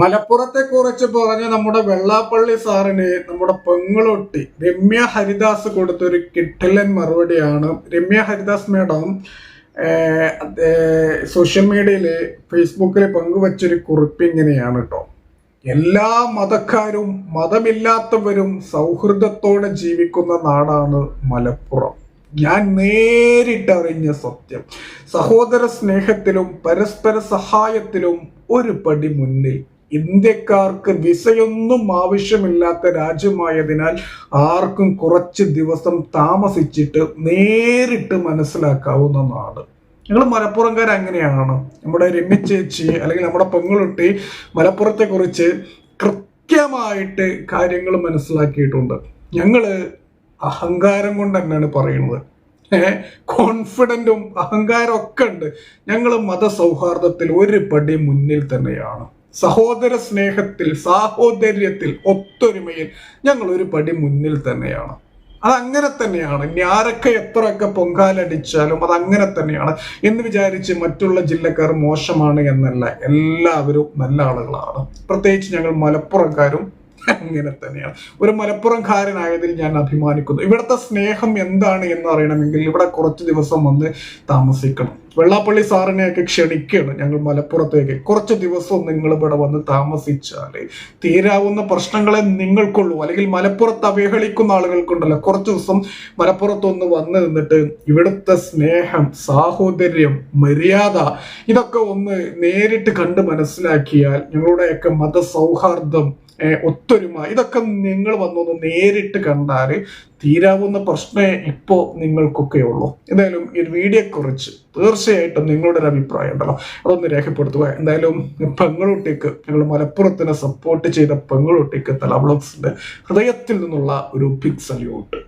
മലപ്പുറത്തെ കുറിച്ച് പറഞ്ഞ നമ്മുടെ വെള്ളാപ്പള്ളി സാറിന് നമ്മുടെ പെങ്ങളൊട്ടി രമ്യ ഹരിദാസ് കൊടുത്തൊരു കിട്ടലൻ മറുപടിയാണ്. രമ്യ ഹരിദാസ് മേഡം സോഷ്യൽ മീഡിയയിൽ ഫേസ്ബുക്കിൽ പങ്കുവച്ചൊരു കുറിപ്പ് ഇങ്ങനെയാണ് കേട്ടോ എല്ലാ മതക്കാരും മതമില്ലാത്തവരും സൗഹൃദത്തോടെ ജീവിക്കുന്ന നാടാണ് മലപ്പുറം. ഞാൻ നേരിട്ടറിഞ്ഞ സത്യം. സഹോദര സ്നേഹത്തിലും പരസ്പര സഹായത്തിലും ഒരു പടി മുന്നിൽ ഇന്ത്യക്കാർക്ക് വിസയൊന്നും ആവശ്യമില്ലാത്ത രാജ്യമായതിനാൽ ആർക്കും കുറച്ച് ദിവസം താമസിച്ചിട്ട് നേരിട്ട് മനസ്സിലാക്കാവുന്ന നാട് ഞങ്ങൾ മലപ്പുറംകാർ അങ്ങനെയാണ്. നമ്മുടെ രമ്യ ചേച്ചി അല്ലെങ്കിൽ നമ്മുടെ പെങ്ങളുട്ടി മലപ്പുറത്തെക്കുറിച്ച് കൃത്യമായിട്ട് കാര്യങ്ങൾ മനസ്സിലാക്കിയിട്ടുണ്ട്. ഞങ്ങൾ അഹങ്കാരം കൊണ്ട് തന്നെയാണ് പറയുന്നത് കോൺഫിഡന്റും അഹങ്കാരമൊക്കെ ഉണ്ട്. ഞങ്ങൾ മതസൗഹാർദ്ദത്തിൽ ഒരു പടി മുന്നിൽ തന്നെയാണ്. സഹോദര സ്നേഹത്തിൽ സാഹോദര്യത്തിൽ ഒത്തൊരുമയിൽ ഞങ്ങൾ ഒരു പടി മുന്നിൽ തന്നെയാണ്. അതങ്ങനെ തന്നെയാണ്. ഇനി ആരൊക്കെ എത്രയൊക്കെ പൊങ്കാലടിച്ചാലും അതങ്ങനെ തന്നെയാണ്. എന്ന് വിചാരിച്ച് മറ്റുള്ള ജില്ലക്കാർ മോശമാണ് എന്നല്ല എല്ലാവരും നല്ല ആളുകളാണ്. പ്രത്യേകിച്ച് ഞങ്ങൾ മലപ്പുറംകാരും അങ്ങനെ തന്നെയാണ്. ഒരു മലപ്പുറംകാരനായതിൽ ഞാൻ അഭിമാനിക്കുന്നു. ഇവിടുത്തെ സ്നേഹം എന്താണ് എന്ന് അറിയണമെങ്കിൽ ഇവിടെ കുറച്ച് ദിവസം വന്ന് താമസിക്കണം. വെള്ളാപ്പള്ളി സാറിനെയൊക്കെ ക്ഷണിക്കുകയാണ് ഞങ്ങൾ മലപ്പുറത്തേക്ക്. കുറച്ച് ദിവസം നിങ്ങൾ ഇവിടെ വന്ന് താമസിച്ചാൽ തീരാവുന്ന പ്രശ്നങ്ങളെ നിങ്ങൾക്കുള്ളൂ. അല്ലെങ്കിൽ മലപ്പുറത്ത് അവഹേളിക്കുന്ന ആളുകൾക്കുണ്ടല്ലോ. കുറച്ച് ദിവസം മലപ്പുറത്തൊന്ന് വന്ന് നിന്നിട്ട് ഇവിടുത്തെ സ്നേഹം സാഹോദര്യം മര്യാദ ഇതൊക്കെ ഒന്ന് നേരിട്ട് കണ്ട് മനസ്സിലാക്കിയാൽ ഞങ്ങളുടെയൊക്കെ മതസൗഹാർദ്ദം ഒത്തൊരുമ. ഇതൊക്കെ നിങ്ങൾ വന്നൊന്ന് നേരിട്ട് കണ്ടാൽ തീരാവുന്ന പ്രശ്നമേ ഇപ്പോൾ നിങ്ങൾക്കൊക്കെ ഉള്ളൂ. എന്തായാലും ഈ വീഡിയോയെക്കുറിച്ച് തീർച്ചയായിട്ടും നിങ്ങളുടെ ഒരു അഭിപ്രായം ഉണ്ടല്ലോ. അതൊന്ന് രേഖപ്പെടുത്തുക. എന്തായാലും പെങ്ങളുട്ടിക്ക് ഞങ്ങൾ മലപ്പുറത്തിനെ സപ്പോർട്ട് ചെയ്ത പെങ്ങളുട്ടിക്ക് തല ബ്ലോഗ്സിന്റെ ഹൃദയത്തിൽ നിന്നുള്ള ഒരു ബിഗ് സല്യൂട്ട്